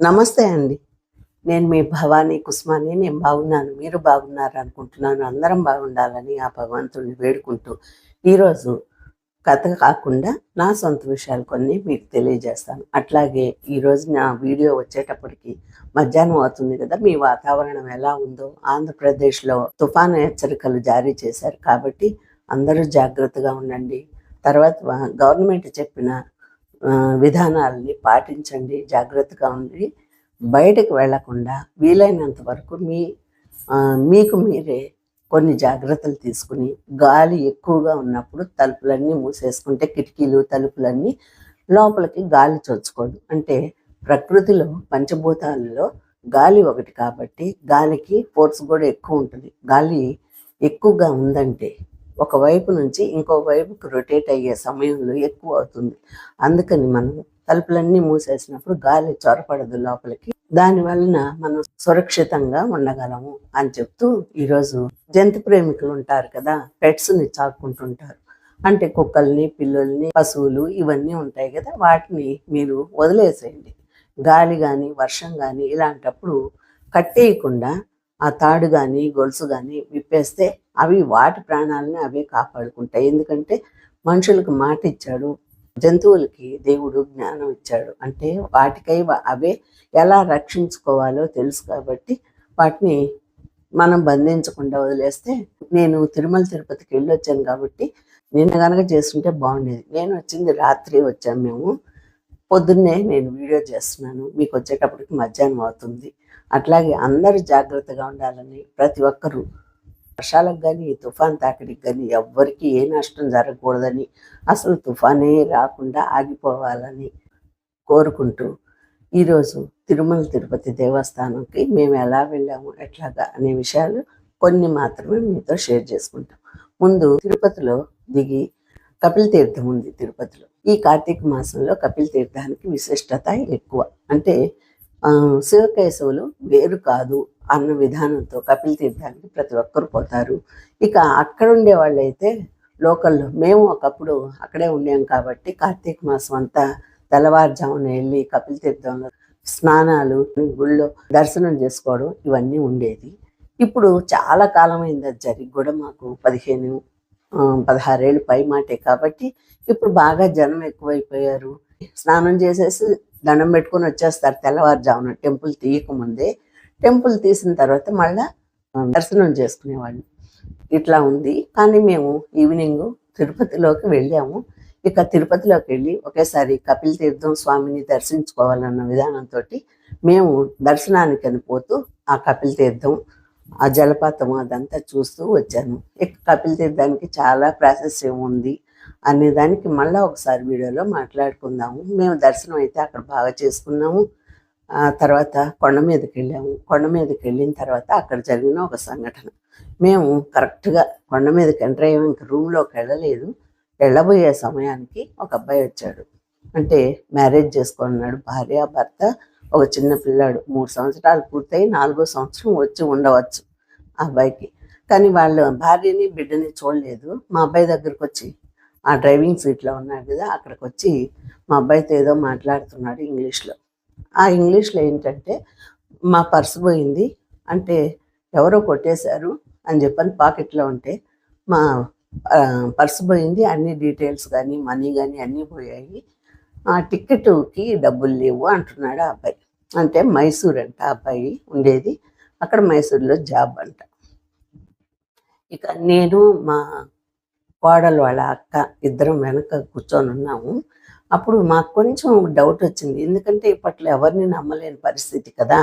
నమస్తే అండి. నేను మీ భవానీ కుస్మాని నేను బాగున్నాను. మీరు బాగున్నారు అనుకుంటున్నాను. అందరం బాగుండాలని ఆ భగవంతుడిని వేడుకుంటూ ఈరోజు కథ కాకుండా నా సొంత విషయాలు కొన్ని మీకు తెలియజేస్తాను. అట్లాగే ఈరోజు నా వీడియో వచ్చేటప్పటికి మధ్యాహ్నం అవుతుంది కదా మీ వాతావరణం ఎలా ఉందో ఆంధ్రప్రదేశ్లో తుఫాను హెచ్చరికలు జారీ చేశారు కాబట్టి అందరూ జాగ్రత్తగా ఉండండి. తర్వాత గవర్నమెంట్ చెప్పిన విధానాలని పాటించండి జాగ్రత్తగా ఉండి బయటకు వెళ్ళకుండా వీలైనంత వరకు మీ మీకు మీరే కొన్ని జాగ్రత్తలు తీసుకుని గాలి ఎక్కువగా ఉన్నప్పుడు తలుపులన్నీ మూసేసుకుంటే కిటికీలు తలుపులన్నీ లోపలికి గాలి చొచ్చుకోదు. అంటే ప్రకృతిలో పంచభూతాలలో గాలి ఒకటి కాబట్టి గాలికి ఫోర్స్ కూడా ఎక్కువ ఉంటుంది. గాలి ఎక్కువగా ఉందంటే ఒక వైపు నుంచి ఇంకో వైపుకి రొటేట్ అయ్యే సమయంలో ఎక్కువ అవుతుంది. అందుకని మనం తలుపులన్నీ మూసేసినప్పుడు గాలి చొరపడదు లోపలికి. దాని వలన మనం సురక్షితంగా ఉండగలము అని చెప్తూ ఈరోజు జంతు ప్రేమికులు ఉంటారు కదా పెట్స్ని చాక్కుంటుంటారు అంటే కుక్కల్ని పిల్లుల్ని పశువులు ఇవన్నీ ఉంటాయి కదా వాటిని మీరు వదిలేసేయండి. గాలి కానీ వర్షం కానీ ఇలాంటప్పుడు కట్టేయకుండా ఆ తాడు కానీ గొలుసు కానీ విప్పేస్తే అవి వాటి ప్రాణాలని అవే కాపాడుకుంటాయి. ఎందుకంటే మనుషులకు మాట ఇచ్చాడు జంతువులకి దేవుడు జ్ఞానం ఇచ్చాడు. అంటే వాటికై అవే ఎలా రక్షించుకోవాలో తెలుసు కాబట్టి వాటిని మనం బంధించకుండా వదిలేస్తే నేను తిరుమల తిరుపతికి వెళ్ళి వచ్చాను కాబట్టి నిన్న కనుక చేస్తుంటే బాగుండేది. నేను వచ్చింది రాత్రి వచ్చాము మేము. పొద్దున్నే నేను వీడియో చేస్తున్నాను. మీకు వచ్చేటప్పటికి మధ్యాహ్నం అవుతుంది. అట్లాగే అందరూ జాగ్రత్తగా ఉండాలని ప్రతి ఒక్కరూ. వర్షాలకు కానీ తుఫాన్ తాకిడికి కానీ ఎవ్వరికి ఏ నష్టం జరగకూడదని అసలు తుఫానే రాకుండా ఆగిపోవాలని కోరుకుంటూ ఈరోజు తిరుమల తిరుపతి దేవస్థానంకి మేము ఎలా వెళ్ళాము ఎట్లాగా అనే విషయాలు కొన్ని మాత్రమే మీతో షేర్ చేసుకుంటాం. ముందు తిరుపతిలో దిగి కపిల్ తీర్థం ఉంది తిరుపతిలో. ఈ కార్తీక మాసంలో కపిల్ తీర్థానికి విశిష్టత ఎక్కువ. అంటే శివకేశవులు వేరు కాదు అన్న విధానంతో కపిల్ తీర్థానికి ప్రతి ఒక్కరు పోతారు. ఇక అక్కడ ఉండే వాళ్ళైతే లోకల్లో మేము ఒకప్పుడు అక్కడే ఉండాం కాబట్టి కార్తీక మాసం అంతా తెల్లవారుజామున వెళ్ళి కపిల్ తీర్థంలో స్నానాలు గుళ్ళో దర్శనం చేసుకోవడం ఇవన్నీ ఉండేది. ఇప్పుడు చాలా కాలమైంది అది జరిగి కూడా మాకు పదిహేను పదహారేళ్ళు పై మాటే కాబట్టి ఇప్పుడు బాగా జనం ఎక్కువైపోయారు. స్నానం చేసేసి దండం పెట్టుకొని వచ్చేస్తారు తెల్లవారుజామున. టెంపుల్ తీయకముందే. టెంపుల్ తీసిన తర్వాత మళ్ళా దర్శనం చేసుకునేవాళ్ళు. ఇట్లా ఉంది. కానీ మేము ఈవినింగ్ తిరుపతిలోకి వెళ్ళాము. ఇక తిరుపతిలోకి వెళ్ళి ఒకేసారి కపిల్ తీర్థం స్వామిని దర్శించుకోవాలన్న విధానంతో మేము దర్శనానికి పోతూ ఆ కపిల్ తీర్థం ఆ జలపాతం అదంతా చూస్తూ వచ్చాను ఇక కపిల్ తీర్థానికి చాలా ప్రాశస్యం ఉంది అనే దానికి మళ్ళీ ఒకసారి వీడియోలో మాట్లాడుకుందాము. మేము దర్శనం అయితే అక్కడ బాగా చేసుకున్నాము. ఆ తర్వాత కొండ మీదకి వెళ్ళాము. కొండ మీదకి వెళ్ళిన తర్వాత అక్కడ జరిగిన ఒక సంఘటన. మేము కరెక్ట్గా కొండ మీదకి ఎంటర్ అయ్యాము ఇంక రూమ్లోకి వెళ్ళలేదు. వెళ్ళబోయే సమయానికి ఒక అబ్బాయి వచ్చాడు. అంటే మ్యారేజ్ చేసుకున్నాడు. భార్య భర్త ఒక చిన్న పిల్లాడు. మూడు సంవత్సరాలు పూర్తయి నాలుగో సంవత్సరం వచ్చి ఉండవచ్చు ఆ అబ్బాయికి. కానీ వాళ్ళ భార్యని బిడ్డని చూడలేదు. మా అబ్బాయి దగ్గరికి వచ్చి ఆ డ్రైవింగ్ సీట్లో ఉన్నాడు కదా అక్కడికి వచ్చి మా అబ్బాయితో ఏదో మాట్లాడుతున్నాడు ఇంగ్లీష్లో. ఆ ఇంగ్లీష్లో ఏంటంటే మా పర్స్ పోయింది అంటే ఎవరో కొట్టేశారు అని చెప్పని పాకెట్లో ఉంటే మా పర్సు పర్స్ పోయింది అన్ని డీటెయిల్స్ కానీ మనీ కానీ అన్నీ పోయాయి. ఆ టికెట్కి డబ్బులు లేవు అంటున్నాడు ఆ అబ్బాయి. అంటే మైసూర్ అంట ఆ అబ్బాయి ఉండేది. అక్కడ మైసూర్లో జాబ్ అంట. ఇక నేను మా కోడలు వాళ్ళ అక్క ఇద్దరం వెనక కూర్చొని ఉన్నాము. అప్పుడు మాకు కొంచెం డౌట్ వచ్చింది. ఎందుకంటే ఇప్పట్లో ఎవరిని నమ్మలేని పరిస్థితి కదా.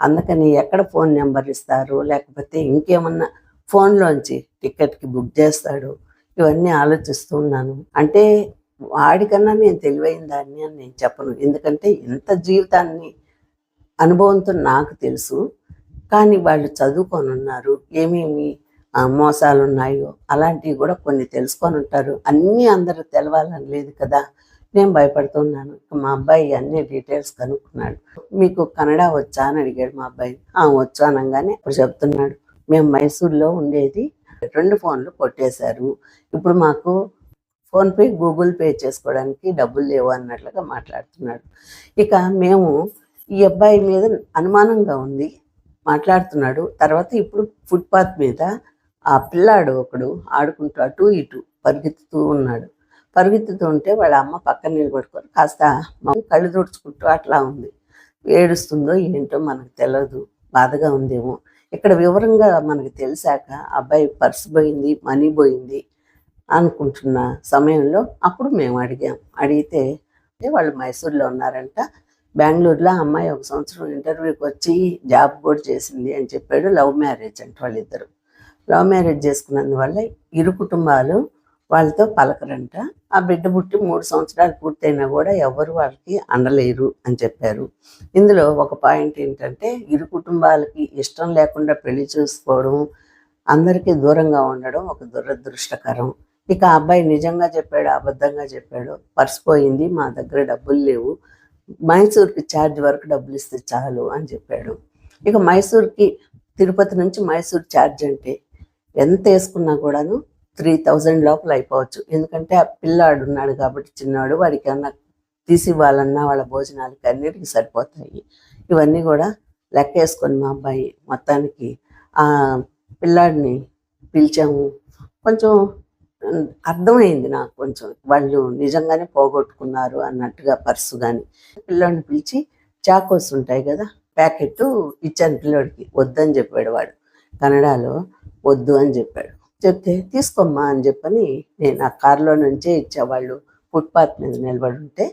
అందుకని ఎక్కడ ఫోన్ నెంబర్ ఇస్తారు? లేకపోతే ఇంకేమన్నా ఫోన్లోంచి టికెట్కి బుక్ చేస్తాడు? ఇవన్నీ ఆలోచిస్తూ ఉన్నాను. అంటే వాడికన్నా నేను తెలివైన దాన్ని అని నేను చెప్పను. ఎందుకంటే ఇంత జీవితాన్ని అనుభవంతో నాకు తెలుసు. కానీ వాళ్ళు చదువుకొని ఉన్నారు. ఏమేమి మోసాలు ఉన్నాయో అలాంటివి కూడా కొన్ని తెలుసుకొని ఉంటారు. అన్నీ అందరూ తెలవాలని లేదు కదా. నేను భయపడుతున్నాను. మా అబ్బాయి అన్ని డీటెయిల్స్ కనుక్కున్నాడు. మీకు కన్నడ వచ్చా అని అడిగాడు మా అబ్బాయి. "ఆ, వచ్చు అనగానే ఇప్పుడు చెప్తున్నాడు. మేము మైసూర్లో ఉండేది రెండు ఫోన్లు కొట్టేశారు. ఇప్పుడు మాకు ఫోన్పే గూగుల్ పే చేసుకోవడానికి డబ్బులు లేవు అన్నట్లుగా మాట్లాడుతున్నాడు. ఇక మేము ఈ అబ్బాయి మీద అనుమానంగా ఉంది. మాట్లాడుతున్నాడు. తర్వాత ఇప్పుడు ఫుట్పాత్ మీద ఆ పిల్లాడు ఒకడు ఆడుకుంటూ అటు ఇటు పరిగెత్తుతూ ఉన్నాడు. పరిగెత్తుతూ ఉంటే వాళ్ళ అమ్మ పక్కన నిలబడుకొని కాస్త కళ్ళు తుడుచుకుంటూ అట్లా ఉంది. ఏడుస్తుందో ఏంటో మనకు తెలియదు బాధగా ఉందేమో. ఇక్కడ వివరంగా మనకు తెలిసాక అబ్బాయి పర్స్ పోయింది మనీ పోయింది అనుకుంటున్న సమయంలో అప్పుడు మేము అడిగాం. అడిగితే వాళ్ళు మైసూర్లో ఉన్నారంట. బెంగళూరులో ఆ అమ్మాయి ఒక సంవత్సరం ఇంటర్వ్యూకి వచ్చి జాబ్ కూడా చేసింది అని చెప్పాడు. లవ్ మ్యారేజ్ అంట వాళ్ళిద్దరు. లవ్ మ్యారేజ్ చేసుకున్నందువల్ల ఇరు కుటుంబాలు వాళ్ళతో పలకరంట. ఆ బిడ్డ పుట్టి మూడు సంవత్సరాలు పూర్తయినా కూడా ఎవరు వాళ్ళకి అండలేరు అని చెప్పారు. ఇందులో ఒక పాయింట్ ఏంటంటే ఇరు కుటుంబాలకి ఇష్టం లేకుండా పెళ్ళి చూసుకోవడం అందరికీ దూరంగా ఉండడం ఒక దురదృష్టకరం. ఇక అబ్బాయి నిజంగా చెప్పాడు అబద్ధంగా చెప్పాడు పర్స్ పోయింది మా దగ్గర డబ్బులు లేవు మైసూర్కి ఛార్జ్ వరకు డబ్బులు ఇస్తే చాలు అని చెప్పాడు. ఇక మైసూర్కి తిరుపతి నుంచి మైసూర్ ఛార్జ్ అంటే ఎంత వేసుకున్నా కూడాను త్రీ థౌజండ్ లోపల అయిపోవచ్చు. ఎందుకంటే ఆ పిల్లాడు ఉన్నాడు కాబట్టి చిన్నాడు వాడికి ఏమన్నా తీసి ఇవ్వాలన్నా వాళ్ళ భోజనాలకి అన్నిటికీ సరిపోతాయి. ఇవన్నీ కూడా లెక్క వేసుకొని మా అబ్బాయి మొత్తానికి ఆ పిల్లాడిని పిలిచాము. కొంచెం అర్థమైంది నాకు కొంచెం. వాళ్ళు నిజంగానే పోగొట్టుకున్నారు అన్నట్టుగా పర్సు కానీ పిల్లోడిని పిలిచి చాకోస్ ఉంటాయి కదా ప్యాకెట్ ఇచ్చాను పిల్లోడికి. వద్దని చెప్పాడు వాడు. కన్నడలో వద్దు అని చెప్పాడు. చెప్తే తీసుకోమ్మా అని చెప్పని నేను ఆ కారులో నుంచే ఇచ్చా వాళ్ళు ఫుట్పాత్ మీద నిలబడి ఉంటే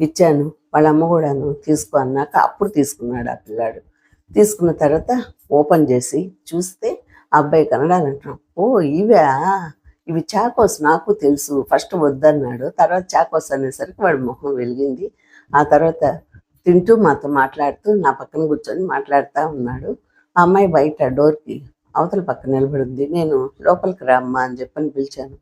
ఇచ్చాను. వాళ్ళ అమ్మ కూడాను తీసుకో అన్నాక అప్పుడు తీసుకున్నాడు ఆ పిల్లాడు. తీసుకున్న తర్వాత ఓపెన్ చేసి చూస్తే అబ్బాయి కన్నడాలు అంటున్నాం ఓ ఇవా ఇవి చాకోస్ నాకు తెలుసు. ఫస్ట్ వద్దన్నాడు. తర్వాత చాకోస్ అనేసరికి వాడి ముఖం వెలిగింది. ఆ తర్వాత తింటూ మాతో మాట్లాడుతూ నా పక్కన కూర్చొని మాట్లాడుతూ ఉన్నాడు. ఆ అమ్మాయి బయట డోర్కి అవతల పక్కన నిలబడింది నేను లోపలికి రామ్మా అని చెప్పని పిలిచాను.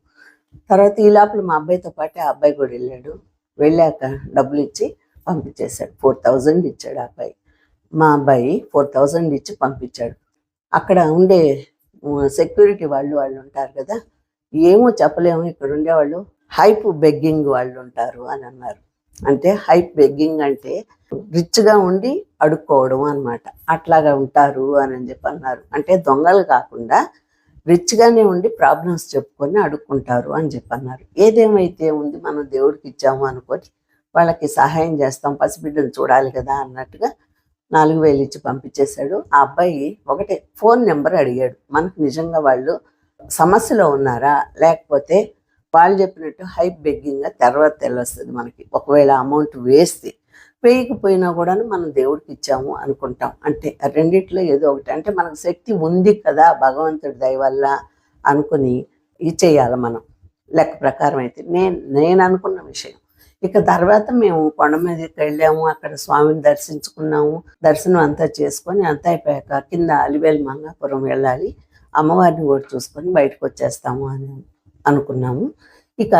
తర్వాత ఈ లోపల మా అబ్బాయితో పాటు ఆ అబ్బాయి కూడా వెళ్ళాడు. వెళ్ళాక డబ్బులు ఇచ్చి పంపించేశాడు. ఫోర్ థౌజండ్ ఇచ్చాడు ఆ అబ్బాయి. మా అబ్బాయి ఫోర్ థౌజండ్ ఇచ్చి పంపించాడు. అక్కడ ఉండే సెక్యూరిటీ వాళ్ళు వాళ్ళు ఉంటారు కదా? ఏమో చెప్పలేము. ఇక్కడ ఉండేవాళ్ళు హైప్ బెగ్గింగ్ వాళ్ళు ఉంటారు అని అన్నారు. అంటే హైట్ బెగ్గింగ్ అంటే రిచ్గా ఉండి అడుక్కోవడం అన్నమాట. అట్లాగా ఉంటారు అని అని చెప్పి అన్నారు. అంటే దొంగలు కాకుండా రిచ్గానే ఉండి ప్రాబ్లమ్స్ చెప్పుకొని అడుక్కుంటారు అని చెప్పి అన్నారు. ఏదేమైతే ఉంది మనం దేవుడికి ఇచ్చాము అనుకొని వాళ్ళకి సహాయం చేస్తాం పసిబిడ్డను చూడాలి కదా అన్నట్టుగా నాలుగు వేలు ఇచ్చి పంపించేశాడు. ఆ అబ్బాయి ఒకటే ఫోన్ నెంబర్ అడిగాడు. మనకు నిజంగా వాళ్ళు సమస్యలో ఉన్నారా? లేకపోతే వాళ్ళు చెప్పినట్టు హైప్ బెగ్గింగ్గా తర్వాత తెలుస్తుంది మనకి. ఒకవేళ అమౌంట్ వేస్తే వేయకపోయినా కూడా మనం దేవుడికి ఇచ్చాము అనుకుంటాం. అంటే రెండిట్లో ఏదో ఒకటి. అంటే మనకు శక్తి ఉంది కదా భగవంతుడి దయ వల్ల అనుకుని ఇచ్చేయాలి మనం. లెక్క ప్రకారం అయితే నేను నేను అనుకున్న విషయం. ఇక తర్వాత మేము కొండ మీదకి వెళ్ళాము. అక్కడ స్వామిని దర్శించుకున్నాము. దర్శనం అంతా చేసుకొని అంతా అయిపోయాక కింద అలివేలు మంగాపురం వెళ్ళాలి. అమ్మవారిని కూడా చూసుకొని బయటకు వచ్చేస్తాము అని అనుకున్నాము. ఇక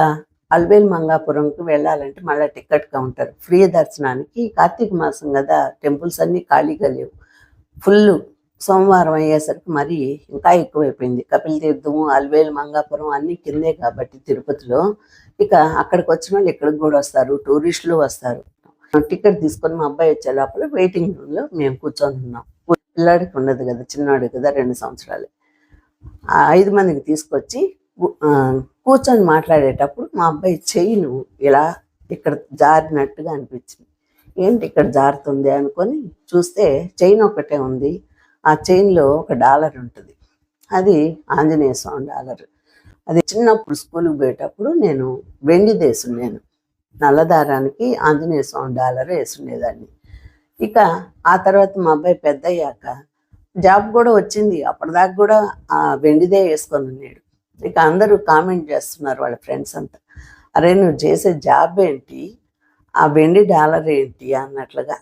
అల్వేల్ మంగాపురంకి వెళ్ళాలంటే మళ్ళీ టికెట్ కౌంటర్. ఫ్రీ దర్శనానికి కార్తీక మాసం కదా టెంపుల్స్ అన్నీ ఖాళీగా లేవు. ఫుల్ సోమవారం అయ్యేసరికి మరి ఇంకా ఎక్కువైపోయింది. కపిల తీర్థము అల్వేలు మంగాపురం అన్నీ కిందే కాబట్టి తిరుపతిలో. ఇక అక్కడికి వచ్చిన వాళ్ళు ఇక్కడికి కూడా వస్తారు టూరిస్టులు వస్తారు. టికెట్ తీసుకొని మా అబ్బాయి వచ్చే లోపల వెయిటింగ్ రూమ్లో మేము కూర్చొని ఉన్నాం. పిల్లాడికి ఉండదు కదా చిన్నవాడికి కదా రెండు సంవత్సరాలు. ఆ ఐదు మందికి తీసుకొచ్చి కూర్చొని మాట్లాడేటప్పుడు మా అబ్బాయి చెయ్యిను ఇలా ఇక్కడ జారినట్టుగా అనిపించింది. ఏంటి ఇక్కడ జారుతుంది అనుకొని చూస్తే చైన్ ఒకటే ఉంది. ఆ చైన్లో ఒక డాలర్ ఉంటుంది. అది ఆంజనేయ స్వామి డాలర్. అది చిన్నప్పుడు స్కూల్కి పోయేటప్పుడు నేను వెండి నేను నల్లదారానికి ఆంజనేయ స్వామి డాలర్ వేసుండేదాన్ని. ఇక ఆ తర్వాత మా అబ్బాయి పెద్ద అయ్యాక జాబ్ కూడా వచ్చింది. అప్పటిదాకా కూడా ఆ వెండిదే వేసుకొని ఉన్నాడు. ఇక అందరూ కామెంట్ చేస్తున్నారు వాళ్ళ ఫ్రెండ్స్ అంతా. అరే నువ్వు చేసే జాబ్ ఏంటి? ఆ వెండి డాలర్ ఏంటి? అన్నట్లుగా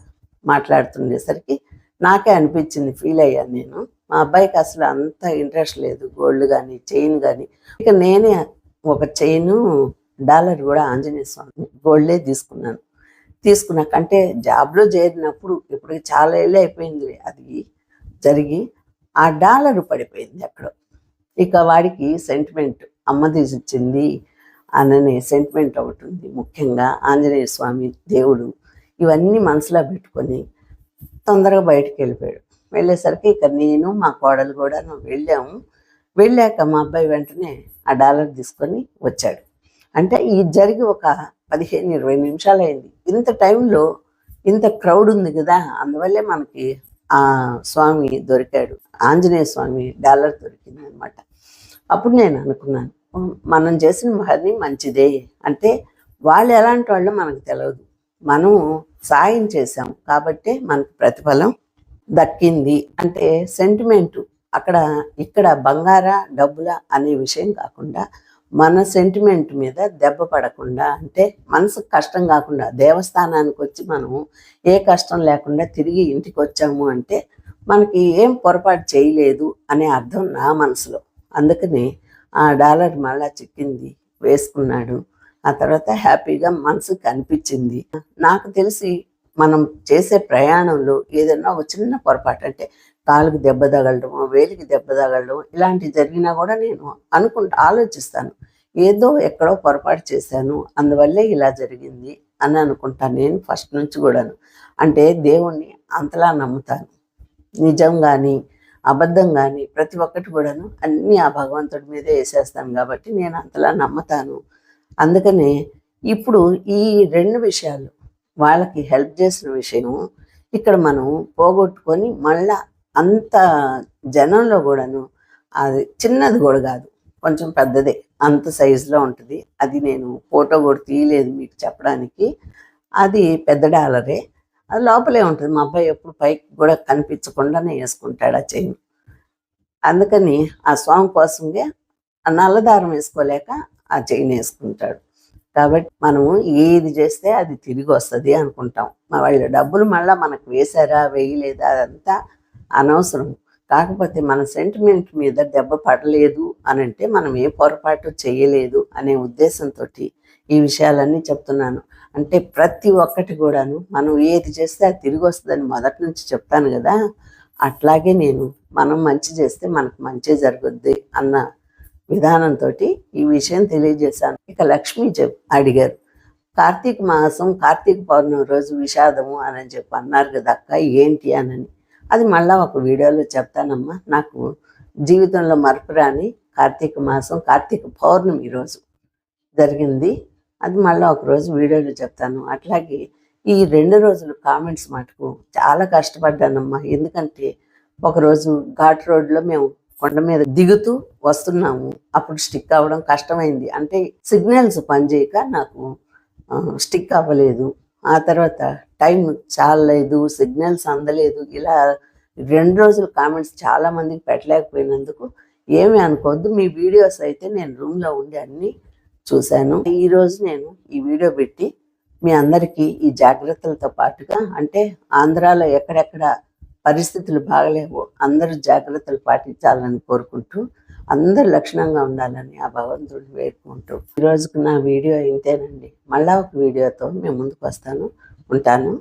మాట్లాడుతుండేసరికి నాకే అనిపించింది ఫీల్ అయ్యాను నేను. మా అబ్బాయికి అసలు అంత ఇంట్రెస్ట్ లేదు గోల్డ్ కానీ చైన్ కానీ ఇక నేనే ఒక చైను డాలర్ కూడా ఆంజనేయ స్వామి గోల్డే తీసుకున్నాను. తీసుకున్నాక అంటే జాబ్లో చేరినప్పుడు ఇప్పుడు చాలా ఏళ్ళు అయిపోయింది అది జరిగి ఆ డాలర్ పడిపోయింది అక్కడ ఇక వాడికి సెంటిమెంట్ అమ్మది ఇచ్చింది అననే సెంటిమెంట్ ఒకటి ఉంది. ముఖ్యంగా ఆంజనేయ స్వామి దేవుడు ఇవన్నీ మనసులో పెట్టుకొని తొందరగా బయటకు వెళ్ళిపోయాడు. వెళ్ళేసరికి ఇక నేను మా కోడలు కూడా వెళ్ళాము. వెళ్ళాక మా అబ్బాయి వెంటనే ఆ డాలర్ తీసుకొని వచ్చాడు. అంటే ఇది జరిగి ఒక పదిహేను ఇరవై నిమిషాలు అయింది. ఇంత టైంలో ఇంత క్రౌడ్ ఉంది కదా అందువల్లే మనకి ఆ స్వామి దొరికాడు. ఆంజనేయ స్వామి డాలర్ దొరికింది అనమాట అప్పుడు నేను అనుకున్నాను మనం చేసిన మహర్ని మంచిదే. అంటే వాళ్ళు ఎలాంటి వాళ్ళు మనకు తెలియదు మనం సాయం చేసాం కాబట్టి మనకు ప్రతిఫలం దక్కింది. అంటే సెంటిమెంటు అక్కడ ఇక్కడ బంగారా డబ్బుల అనే విషయం కాకుండా మన సెంటిమెంట్ మీద దెబ్బ పడకుండా అంటే మనసుకు కష్టం కాకుండా దేవస్థానానికి వచ్చి మనం ఏ కష్టం లేకుండా తిరిగి ఇంటికి వచ్చాము అంటే మనకి ఏం పొరపాటు చేయలేదు అనే అర్థం నా మనసులో. అందుకనే ఆ డాలర్ మళ్ళా చిక్కింది వేసుకున్నాడు. ఆ తర్వాత హ్యాపీగా మనసుకు అనిపించింది నాకు తెలిసి మనం చేసే ప్రయాణంలో ఏదైనా ఒక చిన్న పొరపాటు అంటే కాలుకి దెబ్బ తగలడం వేలికి దెబ్బ తగలడం ఇలాంటివి జరిగినా కూడా నేను అనుకుంటా ఆలోచిస్తాను. ఏదో ఎక్కడో పొరపాటు చేశాను అందువల్లే ఇలా జరిగింది అని అనుకుంటాను నేను ఫస్ట్ నుంచి కూడాను. అంటే దేవుణ్ణి అంతలా నమ్ముతాను. నిజం కానీ అబద్ధం కానీ ప్రతి ఒక్కటి కూడాను అన్నీ ఆ భగవంతుడి మీదే వేసేస్తాను కాబట్టి నేను అంతలా నమ్ముతాను. అందుకనే ఇప్పుడు ఈ రెండు విషయాలు వాళ్ళకి హెల్ప్ చేసిన విషయం ఇక్కడ మనం పోగొట్టుకొని మళ్ళా అంత జనంలో కూడాను అది చిన్నది కూడా కాదు కొంచెం పెద్దదే అంత సైజులో ఉంటుంది. అది నేను ఫోటో కూడా తీయలేదు మీకు చెప్పడానికి. అది పెద్ద డాలరే. అది లోపలే ఉంటుంది. మా అబ్బాయి ఎప్పుడు పైకి కూడా కనిపించకుండానే వేసుకుంటాడు ఆ చైన్. అందుకని ఆ స్వామి కోసంగా ఆ నల్లదారం వేసుకోలేక ఆ చైన్ వేసుకుంటాడు. కాబట్టి మనము ఏది చేస్తే అది తిరిగి వస్తుంది అనుకుంటాం. మా వాళ్ళ డబ్బులు మళ్ళీ మనకు వేశారా వేయలేదా అదంతా అనవసరం. కాకపోతే మన సెంటిమెంట్ మీద దెబ్బ పడలేదు అని అంటే మనం ఏ పొరపాటు చేయలేదు అనే ఉద్దేశంతో ఈ విషయాలన్నీ చెప్తున్నాను. అంటే ప్రతి ఒక్కటి కూడాను మనం ఏది చేస్తే అది తిరిగి వస్తుందని మొదటి నుంచి చెప్తాను కదా. అట్లాగే నేను మనం మంచి చేస్తే మనకు మంచి జరుగుద్ది అన్న విధానంతో ఈ విషయం తెలియజేశాను. ఇక లక్ష్మి చెప్ అడిగారు. కార్తీక మాసం కార్తీక పౌర్ణమి రోజు విషాదము అని చెప్పి అన్నారు కదా అక్క ఏంటి అనని. అది మళ్ళీ ఒక వీడియోలో చెప్తానమ్మా. నాకు జీవితంలో మరపురాని కార్తీక మాసం కార్తీక పౌర్ణమి రోజు జరిగింది. అది మళ్ళీ ఒకరోజు వీడియోలో చెప్తాను. అట్లాగే ఈ రెండు రోజులు కామెంట్స్ మటుకు చాలా కష్టపడ్డానమ్మా. ఎందుకంటే ఒకరోజు ఘాట్ రోడ్లో మేము కొండ మీద దిగుతూ వస్తున్నాము. అప్పుడు స్టిక్ అవ్వడం కష్టమైంది. అంటే సిగ్నల్స్ పనిచేయక నాకు స్టిక్ అవ్వలేదు. ఆ తర్వాత టైం చాలలేదు సిగ్నల్స్ అందలేదు. ఇలా రెండు రోజులు కామెంట్స్ చాలా మందికి పెట్టలేకపోయినందుకు ఏమీ అనుకోవద్దు. మీ వీడియోస్ అయితే నేను రూమ్లో ఉండి అన్నీ చూశాను. ఈరోజు నేను ఈ వీడియో పెట్టి మీ అందరికీ ఈ జాగ్రత్తలతో పాటుగా అంటే ఆంధ్రాలో ఎక్కడెక్కడ పరిస్థితులు బాగలేవు అందరూ జాగ్రత్తలు పాటించాలని కోరుకుంటూ అందరు లక్షణంగా ఉండాలని ఆ భగవంతుడిని వేడుకుంటూ ఈ నా వీడియో ఇంతేనండి. మళ్ళా ఒక వీడియోతో మేము ముందుకు వస్తాను. ఉంటాను.